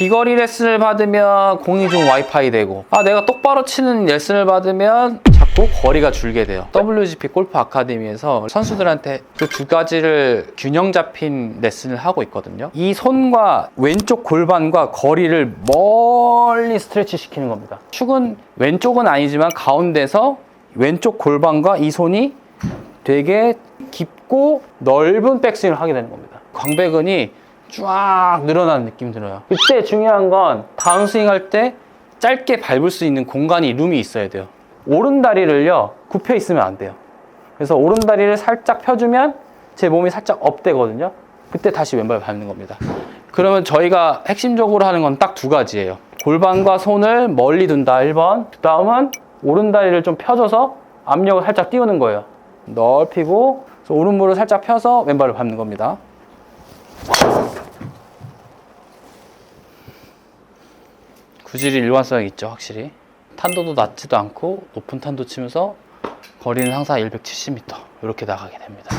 비거리 레슨을 받으면 공이 좀 와이파이 되고 아 내가 똑바로 치는 레슨을 받으면 자꾸 거리가 줄게 돼요. WGP 골프 아카데미에서 선수들한테 그 두 가지를 균형 잡힌 레슨을 하고 있거든요. 이 손과 왼쪽 골반과 거리를 멀리 스트레치 시키는 겁니다. 축은 왼쪽은 아니지만 가운데서 왼쪽 골반과 이 손이 되게 깊고 넓은 백스윙을 하게 되는 겁니다. 광배근이 쫙 늘어나는 느낌이 들어요. 이때 중요한 건 다운스윙 할 때 짧게 밟을 수 있는 공간이 룸이 있어야 돼요. 오른 다리를요 굽혀 있으면 안 돼요. 그래서 오른 다리를 살짝 펴주면 제 몸이 살짝 업되거든요. 그때 다시 왼발 밟는 겁니다. 그러면 저희가 핵심적으로 하는 건 딱 두 가지예요. 골반과 손을 멀리 둔다 1번. 그 다음은 오른 다리를 좀 펴줘서 압력을 살짝 띄우는 거예요. 넓히고 그래서 오른무를 살짝 펴서 왼발을 밟는 겁니다. 구질이 일관성이 있죠, 확실히. 탄도도 낮지도 않고 높은 탄도 치면서 거리는 항상 170m 이렇게 나가게 됩니다.